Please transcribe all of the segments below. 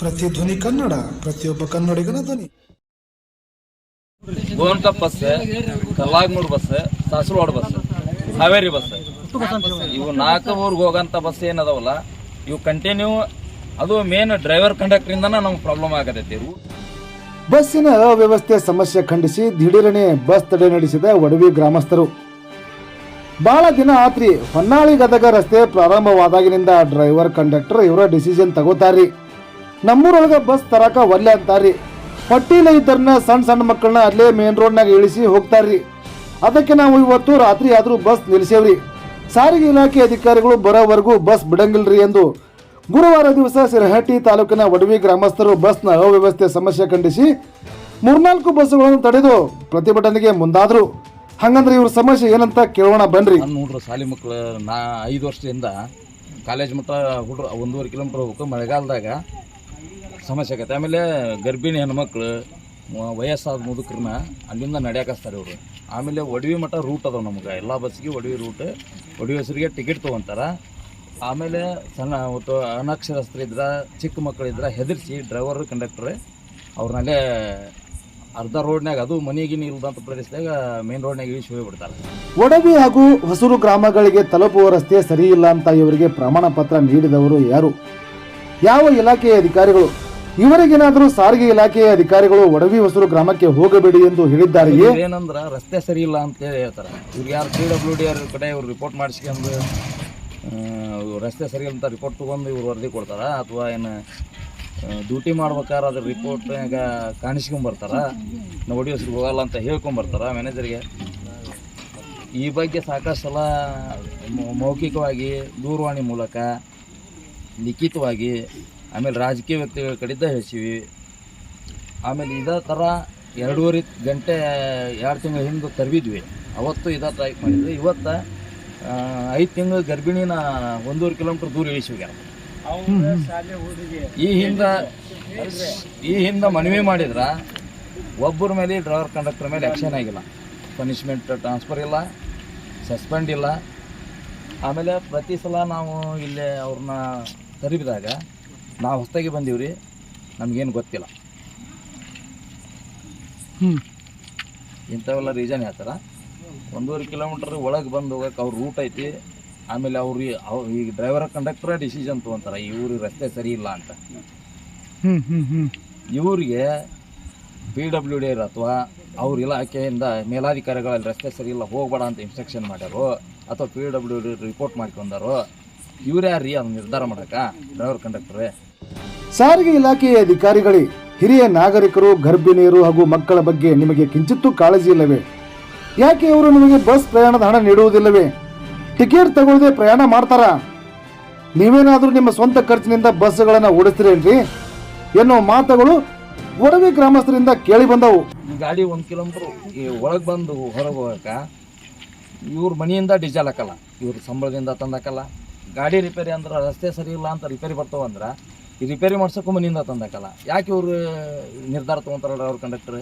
ಪ್ರತಿಧ್ವನಿ ಕನ್ನಡ ಪ್ರತಿಯೊಬ್ಬ ಕನ್ನಡಿಗನ ಧ್ವನಿ. Govankop bus Kallagmur bus Sasarwad bus Haveri bus. ಇವು ನಾಲ್ಕು ಊರಿಗೆ ಹೋಗಂತ ಬಸ್ ಏನದವಲ್ಲ ಇವು ಕಂಟಿನ್ಯೂ ಅದು ಮೇನ್ ಡ್ರೈವರ್ ಕಂಡಕ್ಟರ್ ನಮ್ಗೆ ಪ್ರಾಬ್ಲಮ್ ಆಗತೈತಿ. ಬಸ್ಸಿನ ಅವ್ಯವಸ್ಥೆ ಸಮಸ್ಯೆ ಖಂಡಿಸಿ ದಿಢೀರನೆ ಬಸ್ ತಡೆ ನಡೆಸಿದ ಒಡವಿ ಗ್ರಾಮಸ್ಥರು. ಬಹಳ ದಿನ ಆತ್ರಿ ಹೊನ್ನಾಳಿ ಗದಗ ರಸ್ತೆ ಪ್ರಾರಂಭವಾದಾಗಿನಿಂದ ಡ್ರೈವರ್ ಕಂಡಕ್ಟರ್ ಇವರ ಡಿಸಿಷನ್ ತಗೋತಾರ್ರಿ. ನಮ್ಮೂರೊಳಗೆ ಬಸ್ ತರಾಕ ಒಲ್ಲೆ ಅಂತಾರ್ರಿ. ಪಟ್ಟಿಲ ಇದ್ದರನ್ನ ಸಣ್ಣ ಸಣ್ಣ ಮಕ್ಕಳನ್ನ ಅಲ್ಲೇ ಮೇನ್ ರೋಡ್ನಾಗ ಇಳಿಸಿ ಹೋಗ್ತಾರ್ರಿ. ಅದಕ್ಕೆ ನಾವು ಇವತ್ತು ರಾತ್ರಿ ಆದರೂ ಬಸ್ ನಿಲ್ಲಿಸೇವ್ರಿ ಸಾರಿಗೆ ಇಲಾಖೆ ಅಧಿಕಾರಿಗಳು ಬರೋವರೆಗೂ ಬಸ್ ಬಿಡಂಗಿಲ್ರಿ ಎಂದು ಗುರುವಾರ ದಿವಸ ಸಿರಹಟ್ಟಿ ತಾಲೂಕಿನ ಒಡವಿ ಗ್ರಾಮಸ್ಥರು ಬಸ್ನ ಅವ್ಯವಸ್ಥೆ ಸಮಸ್ಯೆ ಖಂಡಿಸಿ ಮೂರ್ನಾಲ್ಕು ಬಸ್ಸುಗಳನ್ನು ತಡೆದು ಪ್ರತಿಭಟನೆಗೆ ಮುಂದಾದರು. ಹಂಗಂದ್ರೆ ಇವ್ರ ಸಮಸ್ಯೆ ಏನಂತ ಕೇಳೋಣ ಬನ್ರಿ. ನೋಡ್ರಿ ಶಾಲೆ ಮಕ್ಕಳು ನಾ ಐದು ವರ್ಷದಿಂದ ಕಾಲೇಜ್ ಮಟ್ಟ ಹುಡ್ರು ಒಂದೂವರೆ ಕಿಲೋಮೀಟರ್ ಹೋಗ್ಬೇಕು ಮಳೆಗಾಲದಾಗ. ಸಮಸ್ಯೆ ಆಗತ್ತೆ ಆಮೇಲೆ ಗರ್ಭಿಣಿ ಹೆಣ್ಮಕ್ಳು ವಯಸ್ಸಾದ ಮುದುಕ್ರನ್ನ ಅಲ್ಲಿಂದ ನಡ್ಯಾಕಸ್ತಾರೆ ಇವರು. ಆಮೇಲೆ ಒಡವಿ ಮಠ ರೂಟ್ ಅದಾವೆ ನಮ್ಗೆ. ಎಲ್ಲ ಬಸ್ಸಿಗೆ ಒಡವಿ ರೂಟ್ ಒಡವಿ ಹೆಸರಿಗೆ ಟಿಕೆಟ್ ತೊಗೊತಾರೆ. ಆಮೇಲೆ ಸಣ್ಣ ಒಟ್ಟು ಅನಕ್ಷರಸ್ಥರಿದ್ರ ಚಿಕ್ಕ ಮಕ್ಕಳಿದ್ರೆ ಹೆದರಿಸಿ ಡ್ರೈವರ್ ಕಂಡಕ್ಟ್ರ್ ಅವ್ರನ್ನಲ್ಲೇ ಅರ್ಧ ರೋಡ್ನಾಗ ಅದು ಮನೆಗಿನ ಇಲ್ಲದಂಥ ಪ್ರದೇಶದಾಗ ಮೇನ್ ರೋಡ್ನಾಗ ಇಳಿಸಿ ಹೋಗ್ಬಿಡ್ತಾರೆ. ಒಡವಿ ಹಾಗೂ ಹೊಸೂರು ಗ್ರಾಮಗಳಿಗೆ ತಲುಪುವ ರಸ್ತೆ ಸರಿ ಇಲ್ಲ ಅಂತ ಇವರಿಗೆ ಪ್ರಮಾಣ ಪತ್ರ ನೀಡಿದವರು ಯಾರು? ಯಾವ ಇಲಾಖೆಯ ಅಧಿಕಾರಿಗಳು? ಇವರಿಗೇನಾದರೂ ಸಾರಿಗೆ ಇಲಾಖೆಯ ಅಧಿಕಾರಿಗಳು ಒಡವಿ ಹೊಸರು ಗ್ರಾಮಕ್ಕೆ ಹೋಗಬೇಡಿ ಎಂದು ಹೇಳಿದ್ದಾರೆ ಏನಂದ್ರ ರಸ್ತೆ ಸರಿ ಇಲ್ಲ ಅಂತ ಹೇಳಿ ಹೇಳ್ತಾರೆ. ಇವ್ರು ಯಾರು ಸಿ ಡಬ್ಲ್ಯೂ ಡಿ ಅವ್ರ ಕಡೆ ಇವ್ರು ರಿಪೋರ್ಟ್ ಮಾಡಿಸ್ಕೊಂಡು ರಸ್ತೆ ಸರಿ ಅಂತ ರಿಪೋರ್ಟ್ ತೊಗೊಂಡು ಇವ್ರು ವರದಿ ಕೊಡ್ತಾರ? ಅಥವಾ ಏನು ಡ್ಯೂಟಿ ಮಾಡ್ಬೇಕಾದ್ರೆ ಅದ್ರ ರಿಪೋರ್ಟ್ನಾಗ ಕಾಣಿಸ್ಕೊಂಬರ್ತಾರ ನಾವು ಒಡಿ ಹೊಸರು ಹೋಗಲ್ಲ ಅಂತ ಹೇಳ್ಕೊಂಬರ್ತಾರ ಮ್ಯಾನೇಜರ್ಗೆ ಈ ಬಗ್ಗೆ ಸಾಕಷ್ಟು ಸಲ ಮೌಖಿಕವಾಗಿ ದೂರವಾಣಿ ಮೂಲಕ, ಲಿಖಿತವಾಗಿ ಆಮೇಲೆ ರಾಜಕೀಯ ವ್ಯಕ್ತಿಗಳ ಕಡೆಯಿಂದ ಹೇಳ್ತೀವಿ ಆಮೇಲೆ ಇದೇ ಥರ ಎರಡೂವರೆ ಗಂಟೆ ಎರಡು ತಿಂಗಳ ಹಿಂದೆ ತರಬಿದ್ವಿ ಅವತ್ತು ಇದೇ ಟೈಪ್ ಮಾಡಿದ್ವಿ. ಇವತ್ತು ಐದು ತಿಂಗಳು ಗರ್ಭಿಣಿನ ಒಂದೂವರೆ ಕಿಲೋಮೀಟ್ರ್ ದೂರ ಇಳಿಸಿವ್ಯಾರ ಈ ಹಿಂದೆ ಈ ಹಿಂದೆ ಮನವಿ ಮಾಡಿದ್ರೆ ಒಬ್ಬರ ಮೇಲೆ ಡ್ರೈವರ್ ಕಂಡಕ್ಟರ್ ಮೇಲೆ ಆ್ಯಕ್ಷನ್ ಆಗಿಲ್ಲ. ಪನಿಷ್ಮೆಂಟ್ ಟ್ರಾನ್ಸ್ಫರ್ ಇಲ್ಲ ಸಸ್ಪೆಂಡ್ ಇಲ್ಲ. ಆಮೇಲೆ ಪ್ರತಿ ಸಲ ನಾವು ಇಲ್ಲೇ ಅವ್ರನ್ನ ತರಿಬಿದಾಗ ನಾವು ಹೊಸ್ದಾಗಿ ರೀ ನಮಗೇನು ಗೊತ್ತಿಲ್ಲ. ಇಂಥವೆಲ್ಲ ರೀಸನ್ ಹೇಳ್ತಾರೆ? ಒಂದೂವರೆ ಕಿಲೋಮೀಟ್ರ್ ಒಳಗೆ ಬಂದು ಹೋಗಕ್ಕೆ ಅವ್ರ ರೂಟ್ ಐತಿ ಆಮೇಲೆ ಅವ್ರು ಅವ್ರು ಈಗ ಡ್ರೈವರ್ ಕಂಡಕ್ಟರ್ ಡಿಸಿಷನ್ ತೊಗೊಂತಾರೆ ಇವ್ರಿಗೆ ರಸ್ತೆ ಸರಿ ಇಲ್ಲ ಅಂತ. ಇವರಿಗೆ ಪಿ ಡಬ್ಲ್ಯೂ ಡಿ ಅಥವಾ ಅವ್ರ ಇಲಾಖೆಯಿಂದ ಮೇಲಾಧಿಕಾರಿಗಳಲ್ಲಿ ರಸ್ತೆ ಸರಿ ಇಲ್ಲ ಹೋಗ್ಬೇಡ ಅಂತ ಇನ್ಸ್ಟ್ರಕ್ಷನ್ ಮಾಡ್ಯಾರೋ ಅಥವಾ ಪಿ ಡಬ್ಲ್ಯೂ ಡಿ ರಿಪೋರ್ಟ್ ಮಾಡ್ಕೊಂಡಾರೋ ಇವ್ರು ಯಾರ್ರೀ ಅದನ್ನ ನಿರ್ಧಾರ ಮಾಡಕ್ಕ ಡ್ರೈವರ್ ಕಂಡಕ್ಟ್ರೇ ಸಾರಿಗೆ ಇಲಾಖೆಯ ಅಧಿಕಾರಿಗಳೇ ಹಿರಿಯ ನಾಗರಿಕರು ಗರ್ಭಿಣಿಯರು ಹಾಗೂ ಮಕ್ಕಳ ಬಗ್ಗೆ ನಿಮಗೆ ಕಿಂಚಿತ್ತೂ ಕಾಳಜಿ ಇಲ್ಲವೇ? ಯಾಕೆ ಅವರು ನಿಮಗೆ ಬಸ್ ಪ್ರಯಾಣದ ಹಣ ನೀಡುವುದಿಲ್ಲವೇ? ಟಿಕೆಟ್ ತಗೊಳ್ಳದೆ ಪ್ರಯಾಣ ಮಾಡ್ತಾರ? ನೀವೇನಾದರೂ ನಿಮ್ಮ ಸ್ವಂತ ಖರ್ಚಿನಿಂದ ಬಸ್ಗಳನ್ನು ಓಡಿಸ್ತೀರೇನ್ರಿ? ಎನ್ನುವ ಮಾತುಗಳು ಒಡವೆ ಗ್ರಾಮಸ್ಥರಿಂದ ಕೇಳಿ ಬಂದವು. ಗಾಡಿ ಒಂದು ಕಿಲೋಮೀಟ್ರ್ ಒಳಗೆ ಬಂದು ಹೊರಗೆ ಹೋಗಕ್ಕೆ ಇವ್ರ ಮನೆಯಿಂದ ಡೀಸೆಲ್ ಹಾಕಲ್ಲ, ಇವ್ರ ಸಂಬಳದಿಂದ ತಂದು ಹಾಕಲ್ಲ. ಗಾಡಿ ರಿಪೇರಿ ಅಂದ್ರೆ ರಸ್ತೆ ಸರಿ ಇಲ್ಲ ಅಂತ ರಿಪೇರಿ ಬರ್ತಾವಂದ್ರೆ ಈ ರಿಪೇರಿ ಮಾಡ್ಸೋಕ್ಕೂ ಮನೆಯಿಂದ ತಂದಾಕಲ್ಲ. ಯಾಕೆ ಇವರು ನಿರ್ಧಾರ ತೊಗೊಂತಾರಲ್ಲ ಅವ್ರ ಕಂಡಕ್ಟರ್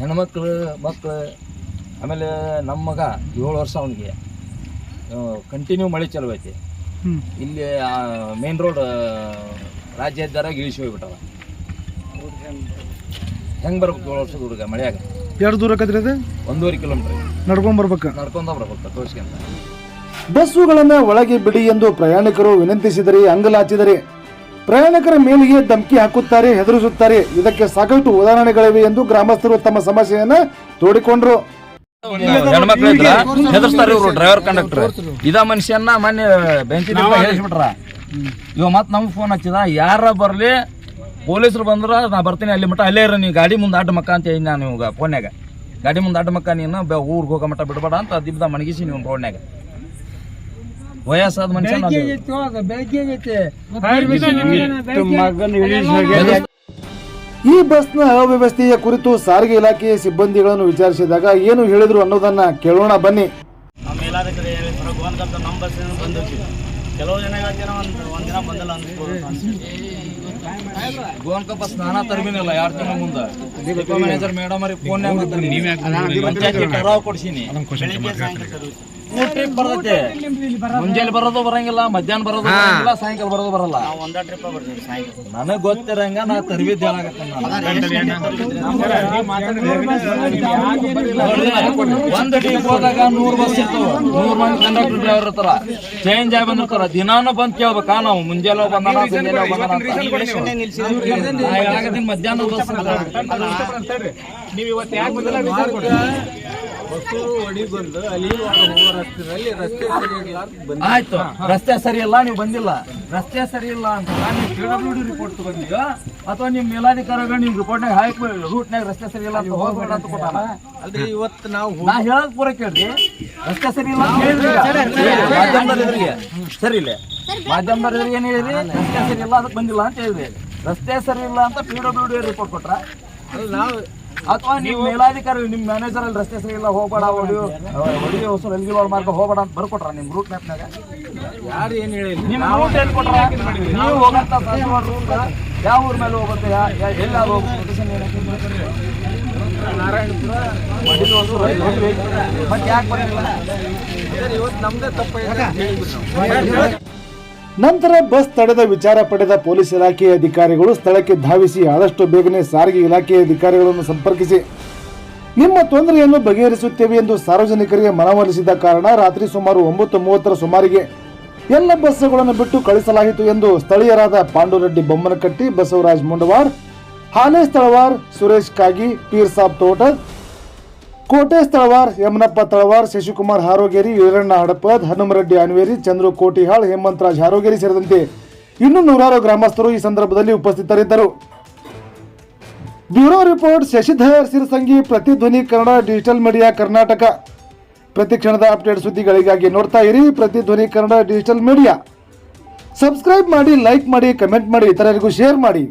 ಹೆಣ್ಮಕ್ಳು ಮಕ್ಕಳು ಆಮೇಲೆ ನಮ್ಮ ಮಗ ಏಳು ವರ್ಷ ಅವನಿಗೆ. ಕಂಟಿನ್ಯೂ ಮಳೆ ಚಲೋ ಐತಿ. ಇಲ್ಲಿ ಮೇನ್ ರೋಡ್ ರಾಜ್ಯ ಹೆದ್ದಾರಾಗ ಇಳಿಸಿ ಹೋಗ್ಬಿಟ್ಟವ. ಹೆಂಗೆ ಬರ್ಬೇಕು ಏಳು ವರ್ಷದ ಹುಡುಗ ಮಳೆಯಾಗ? ಎರಡು ದೂರ ಅದು? ಒಂದೂವರೆ ಕಿಲೋಮೀಟ್ರ್ ನಡ್ಕೊಂಡ್ ಬರ್ಬೇಕು. ನಡ್ಕೊಂಡ ಬರ್ಬೇಕು ತೋರ್ಸ್ಕೊಂತ ಬಸ್ಸುಗಳನ್ನು ಒಳಗೆ ಬಿಡಿ ಎಂದು ಪ್ರಯಾಣಿಕರು ವಿನಂತಿಸಿದರೆ ಅಂಗಲಾಚಿದರೆ ಪ್ರಯಾಣಿಕರ ಮೇಲಿಗೆ ಧಮಕಿ ಹಾಕುತ್ತಾರೆ ಹೆದರಿಸುತ್ತಾರೆ. ಇದಕ್ಕೆ ಸಾಕಷ್ಟು ಉದಾಹರಣೆಗಳಿವೆ ಎಂದು ಗ್ರಾಮಸ್ಥರು ತಮ್ಮ ಸಮಸ್ಯೆಯನ್ನ ತೋಡಿಕೊಂಡ್ರು. ಹೆಣ್ಮಕ್ಳು ಇದ್ರ? ಹೆದರ್ಸ್ತಾರೆ ಇವ್ರು ಡ್ರೈವರ್ ಕಂಡಕ್ಟರ್ ಇದ ಮನುಷ್ಯನ್ನ ಮೊನ್ನೆ ಬೆಂಚಿ ಹೇಳಿಸ್ಬಿಟ್ರ ಇವ ಮತ್ ನಮ್ ಫೋನ್ ಹಚ್ಚಿದ ಯಾರ ಬರ್ಲಿ? ಪೊಲೀಸರು ಬಂದ್ರ ನಾ ಬರ್ತೀನಿ ಅಲ್ಲಿ ಮಟ್ಟ ಅಲ್ಲೇ ಇರ ನೀವು ಗಾಡಿ ಮುಂದೆ ಅಡ್ಡ ಮಕ್ಕ ಅಂತ ಹೇಳಿ ನಾನು ಇವಾಗ ಫೋನ್ಯಾಗ ಗಾಡಿ ಮುಂದೆ ಅಡ್ಡ ಮಕ್ಕ ನೀನು ಊರ್ಗೆ ಊರ್ಗ್ ಹೋಗೋ ಮಟ್ಟ ಬಿಡಬೇಡ ಅಂತ ದಿಬ್ಬದ ಮಣಗಿಸಿ ನೀವು ರೋಡ್ನ್ಯಾಗ ವಯಸ್ಸಾದ ಮನುಷ್ಯ ಈ ಬಸ್ನ ಅವ್ಯವಸ್ಥೆಯ ಕುರಿತು ಸಾರಿಗೆ ಇಲಾಖೆಯ ಸಿಬ್ಬಂದಿಗಳನ್ನು ವಿಚಾರಿಸಿದಾಗ ಏನು ಹೇಳಿದ್ರು ಅನ್ನೋದನ್ನ ಕೇಳೋಣ ಬನ್ನಿ. ನಮ್ಮ ನಮ್ಮ ಬಸ್ ಕೆಲವು ಜನ ಒಂದು ಒಂದು ದಿನ ಬಂದಿಲ್ಲ ತರಬಿನಿಲ್ಲ ಎರಡು ತಿಂಗಳ ಮುಂದೆ. ಮ್ಯಾನೇಜರ್ ಮೇಡಮ್ ಅವ್ರಿಗೆ ಫೋನ್ ಪಂಚಾಯತಿ ಕೊಡ್ಸೀನಿ. ಬೆಳಿಗ್ಗೆ ಸಾಯಂಕಾಲ ಮೂರ್ ಟ್ರಿಪ್ ಬರ್ತೈತಿ. ಮುಂಜಾನೆ ಬರೋದು ಬರಂಗಿಲ್ಲ ಮಧ್ಯಾಹ್ನ ಬರೋದು ಬರಂಗಿಲ್ಲ ಸಾಯಂಕಾಲ ಬರೋದು ಬರಲ್ಲ. ನಾವು ಒಂದ ಟ್ರಿಪ್ ಬರ್ತೀವಿ ಸಾಯಂಕಾಲ. ನನಗ್ ಗೊತ್ತಿರಂಗ ನಾ ತರಬೇತಿ ಒಂದ್ ಒಂದು ಟ್ರಿಪ್ ಹೋದಾಗ ನೂರ್ ಬಸ್ ಇರ್ತಾವ. ನೂರ್ ಮಂದಿ ಕಂಡಕ್ಟರ್ ಡ್ರೈವರ್ ಇರ್ತಾರ. ಚೇಂಜ್ ಆಗಿ ಬಂದಿರ್ತಾರ. ದಿನಾನು ಬಂದ್ ಕೇಳ್ಬೇಕಾ ನಾವು? ಮುಂಜಾನೆ ಬಂದಾನ ಮಧ್ಯಾಹ್ನ ಬಸ್ ನೀವು ಇವತ್ತು ಯಾಕೆ ಬಂದಿಲ್ಲ? ಹೊಸೂರು ಒಡಿ ಬಂದು ಅಲ್ಲಿ ಹೋಗೋ ರಸ್ತೆಯಲ್ಲಿ ರಸ್ತೆ ಸರಿ ಇಲ್ಲ ಅಂತ ಬಂದು ಆಯ್ತು. ರಸ್ತೆ ಸರಿ ಇಲ್ಲ ನೀವು ಬಂದಿಲ್ಲ. ರಸ್ತೆ ಸರಿ ಇಲ್ಲ ಅಂತ ನೀವು ಪಿ ಡಬ್ಲ್ಯೂ ಡಿ ರಿಪೋರ್ಟ್ ತಗೊಂಡಿಗ ಅಥವಾ ನಿಮ್ ಮೇಲಾಧಿಕಾರಿಗಳು ನಿಮ್ ರಿಪೋರ್ಟ್ನಾಗ ಹಾಕಿ ರೂಟ್ನಾಗ ರಸ್ತೆ ಸರಿ ಇಲ್ಲ ಅಂತ ಹೋಗ್ಬೇಡ ಅಂತ ಕೊಟ್ಟಾನ ಅಲ್ರಿ ಇವತ್ತು ನಾವು ನಾ ಹೇಳೋದ್ ಪೂರ ಕೇಳ್ರಿ. ರಸ್ತೆ ಸರಿ ಇಲ್ಲ ಅಂತ ಹೇಳ್ರಿ ಈಗ. ಮಾಧ್ಯಮದವರಿಗೆ. ಸರಿ ಇಲ್ಲ. ಮಾಧ್ಯಮದವರಿಗೆ ಏನ್ ಹೇಳಿರಿ ರಸ್ತೆ ಸರಿ ಇಲ್ಲ ಅದಕ್ಕೆ ಬಂದಿಲ್ಲ ಅಂತ ಹೇಳಿದ್ರಿ. ರಸ್ತೆ ಸರಿ ಇಲ್ಲ ಅಂತ ಪಿ ಡಬ್ಲ್ಯೂ ಡಿ ರಿಪೋರ್ಟ್ ಕೊಟ್ರ? ಅಲ್ಲಿ ನಾವು ಅಥವಾ ನೀವು ಮೇಲಾಧಿಕಾರಿ ನಿಮ್ ಮ್ಯಾನೇಜರ್ ಅಲ್ಲಿ ರಸ್ತೆ ಸರಿ ಇಲ್ಲ ಹೋಗ್ಬೇಡ ಹೊಡಿಯೋ ಹೊಡಿಯೋ ಹೊಸ ಎಲ್ಲಿ ಮಾರ್ಗ ಹೋಗ್ಬೇಡ ಅಂತ ಬರ್ಕೊಟ್ರ ನಿಮ್ ರೂಟ್ ಮ್ಯಾಪ್ನಾಗ ಯಾರು ಏನು ಹೇಳಿಲ್ಲ? ನಿಮ್ಮ ರೂಟ್ ಕೊಟ್ರ? ನೀವು ಹೋಗಂತ ರೂಟ್ ಯಾವ ಊರ್ ಮೇಲೆ ಹೋಗುತ್ತೆ? ಎಲ್ಲಿ ನಾರಾಯಣಪುರ. ಮತ್ತೆ ಯಾಕೆ ಬರ್ತಿಲ್ಲ ಇವತ್ತು ನಮ್ದೇ ತಪ್ಪ ನಂತರ ಬಸ್ ತಡೆದ ವಿಚಾರ ಪಡೆದ ಪೊಲೀಸ್ ಇಲಾಖೆಯ ಅಧಿಕಾರಿಗಳು ಸ್ಥಳಕ್ಕೆ ಧಾವಿಸಿ ಆದಷ್ಟು ಬೇಗನೆ ಸಾರಿಗೆ ಇಲಾಖೆಯ ಅಧಿಕಾರಿಗಳನ್ನು ಸಂಪರ್ಕಿಸಿ. ನಿಮ್ಮ ತೊಂದರೆಯನ್ನು ಬಗೆಹರಿಸುತ್ತೇವೆ ಎಂದು ಸಾರ್ವಜನಿಕರಿಗೆ ಮನವೊಲಿಸಿದ ಕಾರಣ ರಾತ್ರಿ ಸುಮಾರು ಒಂಬತ್ತು ಮೂವತ್ತರ ಸುಮಾರಿಗೆ ಎಲ್ಲ ಬಸ್ಸುಗಳನ್ನು ಬಿಟ್ಟು ಕಳಿಸಲಾಯಿತು ಎಂದು ಸ್ಥಳೀಯರಾದ ಪಾಂಡುರೆಡ್ಡಿ ಬೊಮ್ಮನಕಟ್ಟಿ, ಬಸವರಾಜ್ ಮುಂಡವಾರ್ ಹಾಲೇಶ್ ತಳವಾರ್ ಸುರೇಶ್ ಕಾಗಿ, ಪೀರ್ ಸಾಬ್ ಕೋಟೇಶ್ ತಳವಾರ್, ಯಮನಪ್ಪ ತಳವಾರ್, ಶಶಿಕುಮಾರ್ ಹಾರೋಗೇರಿ, ವೀರಣ್ಣ ಹಡಪದ್, ಹನುಮರೆಡ್ಡಿ ಅನ್ವೇರಿ ಚಂದ್ರು ಕೋಟಿಹಾಳ್ ಹೇಮಂತರಾಜ್ ಹಾರೋಗೇರಿ ಸೇರಿದಂತೆ ಇನ್ನೂ ನೂರಾರು ಗ್ರಾಮಸ್ಥರು ಈ ಸಂದರ್ಭದಲ್ಲಿ ಉಪಸ್ಥಿತರಿದ್ದರು. Bureau report, Shashidhar Sirasangi Prathidhvani Kannada, digital media Karnataka. ಪ್ರತಿಕ್ಷಣದ ಅಪ್ಡೇಟ್ ಸುದ್ದಿಗಳಿಗಾಗಿ ನೋಡ್ತಾ ಇರಿ Prathidhvani Kannada, digital media. Subscribe ಮಾಡಿ, ಲೈಕ್ ಮಾಡಿ, ಕಮೆಂಟ್ ಮಾಡಿ, ಇತರರಿಗೂ ಶೇರ್ ಮಾಡಿ.